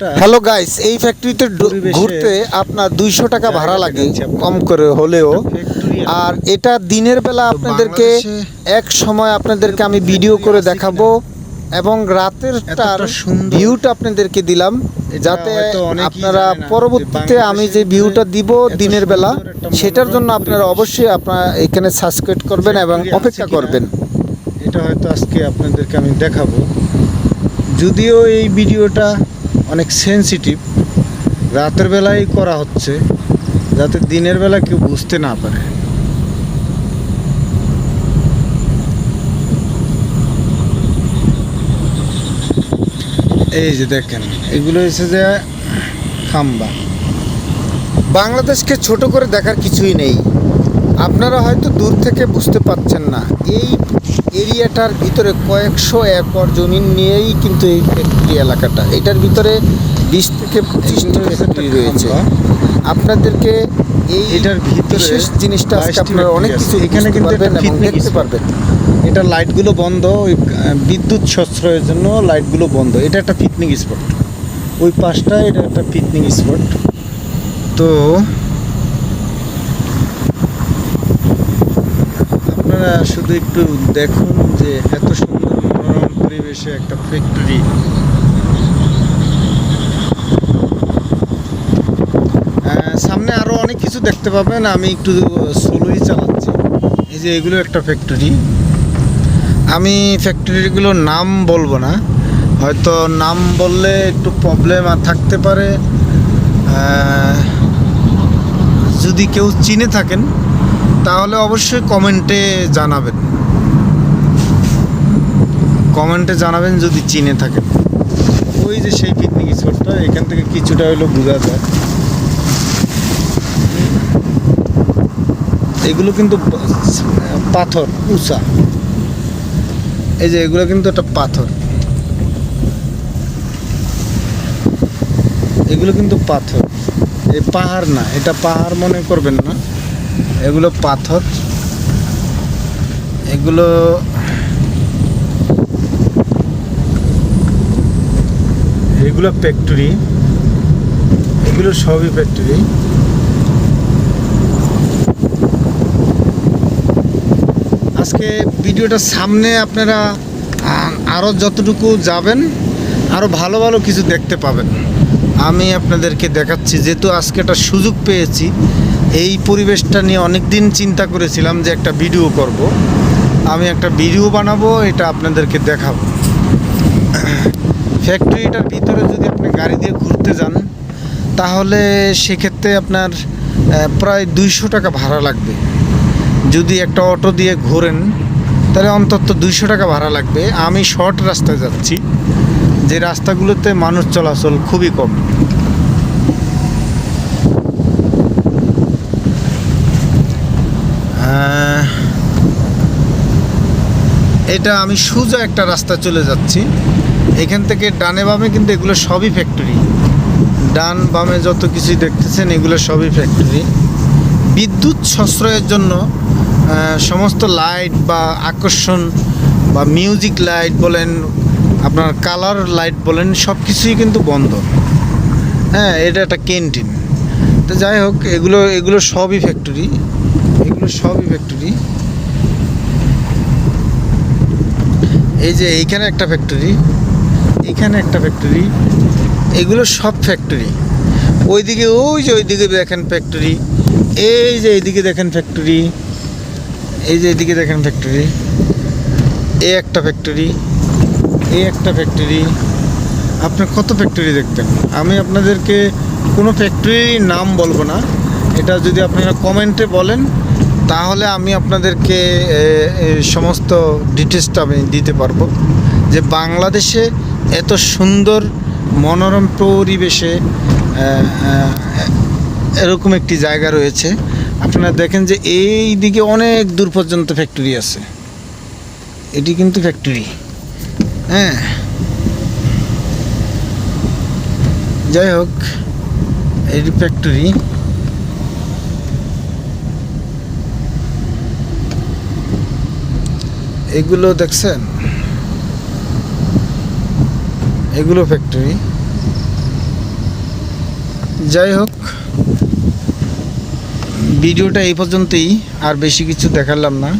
একটা hello guys এই ফ্যাক্টরিতে ঘুরতে আপনার দুইশো টাকা ভাড়া লাগে কম করে হলেও। আর এটা দিনের বেলা আপনাদেরকে এক সময় আপনাদেরকে আমি ভিডিও করে দেখাবো এবং রাতের তার ভিউটা আপনাদেরকে দিলাম যাতে আপনারা পরবর্তীতে আমি যে ভিউটা দিব দিনের বেলা সেটার জন্য আপনারা অবশ্যই আপনারা এখানে সাবস্ক্রাইব করবেন এবং অপেক্ষা করবেন। এটা হয়তো আজকে আপনাদেরকে আমি দেখাবো। যদিও এই ভিডিওটা অনেক সেনসিটিভ রাতের বেলায় করা হচ্ছে, যাতে দিনের বেলা কেউ বুঝতে না পারে। এই যে দেখেন, এগুলো হচ্ছে যে খাম্বা। বাংলাদেশকে ছোট করে দেখার কিছুই নেই। আপনারা হয়তো দূর থেকে বুঝতে পাচ্ছেন না, এই এরিয়াটার ভিতরে কয়েকশো একর জমি নিয়েই কিন্তু এই ফ্যাক্টরি এলাকাটা। এটার ভিতরে বিশ থেকে পঁচিশটি ফ্যাক্টরি রয়েছে। আপনাদেরকে এই এটার ভিতরে জিনিসটা আজকে আপনারা অনেক কিছু এখানে কিন্তু এবং দেখতে পারবেন। এটা লাইটগুলো বন্ধ ওই বিদ্যুৎ সশ্রয়ের জন্য লাইটগুলো বন্ধ। এটা একটা পিকনিক স্পট ওই পাশটা এটা একটা পিকনিক স্পট তো আপনারা শুধু একটু দেখুন যে এত সুন্দর মনোরম পরিবেশে একটা ফ্যাক্টরি সামনে আরও অনেক কিছু দেখতে পাবেন, আমি একটু স্লোই চালাচ্ছি। এই যে এগুলো একটা ফ্যাক্টরি আমি ফ্যাক্টরিগুলোর নাম বলব না, হয়তো নাম বললে একটু প্রবলেম থাকতে পারে। যদি কেউ চিনে থাকেন তাহলে অবশ্যই কমেন্টে জানাবেন। কমেন্টে জানাবেন যদি চিনে থাকেন। ওই যে সেই পিকনিক স্পটটা, এখান থেকে কিছুটা হলো বোঝা যায়। এগুলো কিন্তু পাথর উঁচা এই যে এগুলো কিন্তু একটা পাথর। এগুলো কিন্তু পাথর। এই পাহাড় না, এটা পাহাড় মনে করবেন না। এগুলো পাথর। এগুলো এগুলো ফ্যাক্টরি। এগুলো সবই ফ্যাক্টরি। আজকে ভিডিওটা সামনে আপনারা আরও যতটুকু যাবেন আরও ভালো ভালো কিছু দেখতে পাবেন। আমি আপনাদেরকে দেখাচ্ছি, যেহেতু আজকে একটা সুযোগ পেয়েছি, এই পরিবেশটা নিয়ে অনেক দিন চিন্তা করেছিলাম যে একটা ভিডিও করব। আমি একটা ভিডিও বানাবো, এটা আপনাদেরকে দেখাবো। ফ্যাক্টরিটার ভিতরে যদি আপনি গাড়ি দিয়ে ঘুরতে যান, তাহলে সেক্ষেত্রে আপনার প্রায় দুইশো টাকা ভাড়া লাগবে। যদি একটা অটো দিয়ে ঘোরেন, তাহলে অন্তত দুইশো টাকা ভাড়া লাগবে। আমি শর্ট রাস্তায় যাচ্ছি। যে রাস্তাগুলোতে মানুষ চলাচল খুবই কম। এটা আমি সোজা একটা রাস্তা চলে যাচ্ছি। এখান থেকে ডানে বামে কিন্তু এগুলো সবই ফ্যাক্টরি ডান বামে যত কিছুই দেখতেছেন, এগুলো সবই ফ্যাক্টরি বিদ্যুৎ সাশ্রয়ের জন্য সমস্ত লাইট বা আকর্ষণ বা মিউজিক লাইট বলেন আপনার কালার, লাইট বলেন সব কিছুই কিন্তু বন্ধ। হ্যাঁ এটা একটা ক্যান্টিন তো যাই হোক, এগুলো এগুলো সবই ফ্যাক্টরি এগুলো সবই ফ্যাক্টরি এই যে এইখানে একটা ফ্যাক্টরি এখানে একটা ফ্যাক্টরি এগুলো সব ফ্যাক্টরি ওইদিকে, ওই যে ওইদিকে দেখেন ফ্যাক্টরি এই যে এইদিকে দেখেন ফ্যাক্টরি এই যে এইদিকে দেখেন ফ্যাক্টরি এ একটা ফ্যাক্টরি এই একটা ফ্যাক্টরি আপনি কত ফ্যাক্টরি দেখতেন আমি আপনাদেরকে কোনো ফ্যাক্টরির নাম বলব না। এটা যদি আপনারা কমেন্টে বলেন, তাহলে আমি আপনাদেরকে সমস্ত ডিটেলসটা আমি দিতে পারব। যে বাংলাদেশে এত সুন্দর, মনোরম পরিবেশে এরকম একটি জায়গা রয়েছে। আপনারা দেখেন যে এই দিকে অনেক দূর পর্যন্ত ফ্যাক্টরি আছে। এটি কিন্তু ফ্যাক্টরি হ্যাঁ। যাই হোক এটি ফ্যাক্টরি এগুলো দেখছেন? এগুলো ফ্যাক্টরি যাই হোক, ভিডিওটা এই পর্যন্তই, আর বেশি কিছু দেখালাম না।